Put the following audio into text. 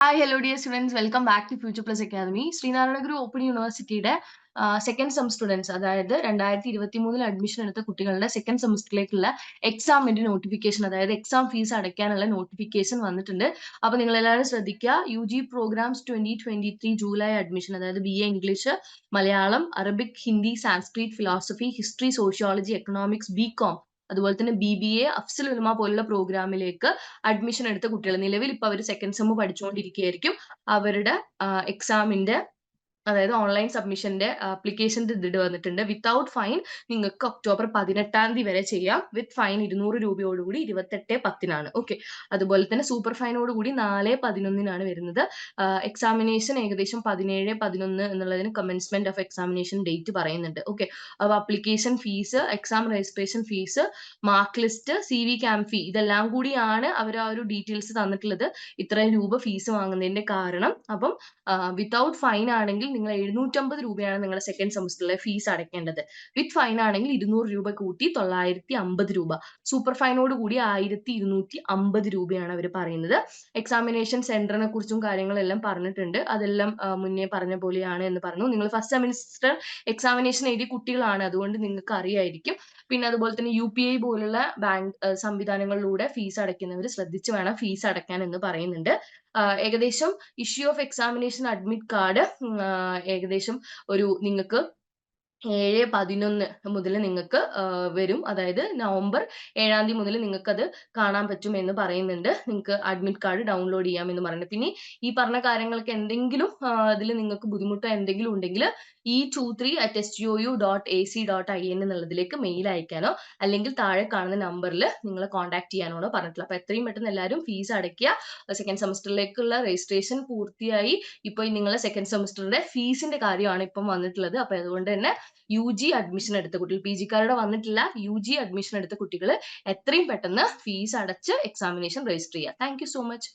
Hi hello dear students welcome back to future plus academy Sreenarayana Guru open യൂണിവേഴ്സിറ്റിയുടെ second sem students അതായത് രണ്ടായിരത്തി ഇരുപത്തി മൂന്നിൽ admission എടുത്ത കുട്ടികളുടെ സെക്കൻഡ് സെമസ്റ്ററിലേക്കുള്ള എക്സാമിന്റെ നോട്ടിഫിക്കേഷൻ അതായത് എക്സാം ഫീസ് അടയ്ക്കാനുള്ള നോട്ടിഫിക്കേഷൻ വന്നിട്ടുണ്ട്. അപ്പൊ നിങ്ങൾ എല്ലാവരും ശ്രദ്ധിക്കുക. U G programs twenty twenty three July admission അതായത് B A English Malayalam Arabic Hindi Sanskrit philosophy history sociology economics B com അതുപോലെ തന്നെ B B A Afzal Ulama പോലുള്ള പ്രോഗ്രാമിലേക്ക് അഡ്മിഷൻ എടുത്ത കുട്ടികൾ നിലവിൽ ഇപ്പൊ അവർ സെക്കൻഡ് സെം പഠിച്ചുകൊണ്ടിരിക്കുകയായിരിക്കും അവരുടെ എക്സാമിന്റെ അതായത് ഓൺലൈൻ സബ്മിഷന്റെ ആപ്ലിക്കേഷന്റെ ഇത് വന്നിട്ടുണ്ട്. വിത്തൗട്ട് ഫൈൻ നിങ്ങൾക്ക് ഒക്ടോബർ പതിനെട്ടാം തീയതി വരെ ചെയ്യാം. വിത്ത് ഫൈൻ ഇരുന്നൂറ് രൂപയോടുകൂടി ഇരുപത്തെട്ട് പത്തിനാണ്. ഓക്കെ അതുപോലെ തന്നെ സൂപ്പർ ഫൈനോട് കൂടി നാല് പതിനൊന്നിനാണ് വരുന്നത്. എക്സാമിനേഷൻ ഏകദേശം പതിനേഴ് പതിനൊന്ന് എന്നുള്ളതിന് കമൻസ്മെന്റ് ഓഫ് എക്സാമിനേഷൻ ഡേറ്റ് പറയുന്നുണ്ട്. ഓക്കെ അപ്പോൾ application fees exam registration fees mark list C V camp fee ഇതെല്ലാം കൂടിയാണ് അവർ ആ ഒരു ഡീറ്റെയിൽസ് തന്നിട്ടുള്ളത്. ഇത്രയും രൂപ ഫീസ് വാങ്ങുന്നതിന്റെ കാരണം. അപ്പം വിത്തൗട്ട് ഫൈൻ ആണെങ്കിൽ നിങ്ങൾ എഴുന്നൂറ്റമ്പത് രൂപയാണ് നിങ്ങളുടെ സെക്കൻഡ് സെമസ്റ്ററിലെ ഫീസ് അടയ്ക്കേണ്ടത്. വിത്ത് ഫൈൻ ആണെങ്കിൽ ഇരുന്നൂറ് രൂപ കൂട്ടി തൊള്ളായിരത്തി അമ്പത് രൂപ സൂപ്പർ ഫൈനോട് കൂടി ആയിരത്തി ഇരുന്നൂറ്റി അമ്പത് രൂപയാണ് അവർ പറയുന്നത്. എക്സാമിനേഷൻ സെന്ററിനെ കുറിച്ചും കാര്യങ്ങളെല്ലാം പറഞ്ഞിട്ടുണ്ട്. അതെല്ലാം മുന്നേ പറഞ്ഞ പോലെയാണ് എന്ന് പറഞ്ഞു. നിങ്ങൾ ഫസ്റ്റ് സെമിസ്റ്റർ എക്സാമിനേഷൻ എഴുതിയ കുട്ടികളാണ്. അതുകൊണ്ട് നിങ്ങൾക്ക് അറിയായിരിക്കും. പിന്നെ അതുപോലെ തന്നെ യു പി ഐ പോലുള്ള ബാങ്ക് സംവിധാനങ്ങളിലൂടെ ഫീസ് അടയ്ക്കുന്നവർ ശ്രദ്ധിച്ചു വേണം ഫീസ് അടയ്ക്കാൻ എന്ന് പറയുന്നുണ്ട്. ഏകദേശം issue of examination admit card ഏകദേശം ഒരു നിങ്ങൾക്ക് ഏഴ് പതിനൊന്ന് മുതൽ നിങ്ങൾക്ക് വരും. അതായത് നവംബർ ഏഴാം തീയതി മുതൽ നിങ്ങൾക്ക് അത് കാണാൻ പറ്റും എന്ന് പറയുന്നുണ്ട്. നിങ്ങൾക്ക് അഡ്മിറ്റ് കാർഡ് ഡൗൺലോഡ് ചെയ്യാം എന്ന് പറയുന്നത് പിന്നെ ഈ പറഞ്ഞ കാര്യങ്ങൾക്ക് എന്തെങ്കിലും അതിൽ നിങ്ങൾക്ക് ബുദ്ധിമുട്ടോ എന്തെങ്കിലും ഉണ്ടെങ്കിൽ ഈ two three at S U U dot A C dot I N എന്നുള്ളതിലേക്ക് mail അയക്കാനോ അല്ലെങ്കിൽ താഴെ കാണുന്ന നമ്പറിൽ നിങ്ങളെ കോൺടാക്ട് ചെയ്യാനോ പറഞ്ഞിട്ടുള്ളത് അപ്പൊ എത്രയും പെട്ടെന്ന് എല്ലാവരും ഫീസ് അടയ്ക്കുക. സെക്കൻഡ് സെമസ്റ്ററിലേക്കുള്ള രജിസ്ട്രേഷൻ പൂർത്തിയായി. ഇപ്പോൾ നിങ്ങളെ സെക്കൻഡ് സെമസ്റ്ററിന്റെ ഫീസിന്റെ കാര്യമാണ് ഇപ്പം വന്നിട്ടുള്ളത്. അപ്പൊ അതുകൊണ്ട് തന്നെ യു ജി അഡ്മിഷൻ എടുത്ത കുട്ടികൾ പി ജിക്കാരുടെ വന്നിട്ടില്ല യു ജി അഡ്മിഷൻ എടുത്ത കുട്ടികൾ എത്രയും പെട്ടെന്ന് ഫീസ് അടച്ച് എക്സാമിനേഷൻ രജിസ്റ്റർ ചെയ്യുക. Thank you so much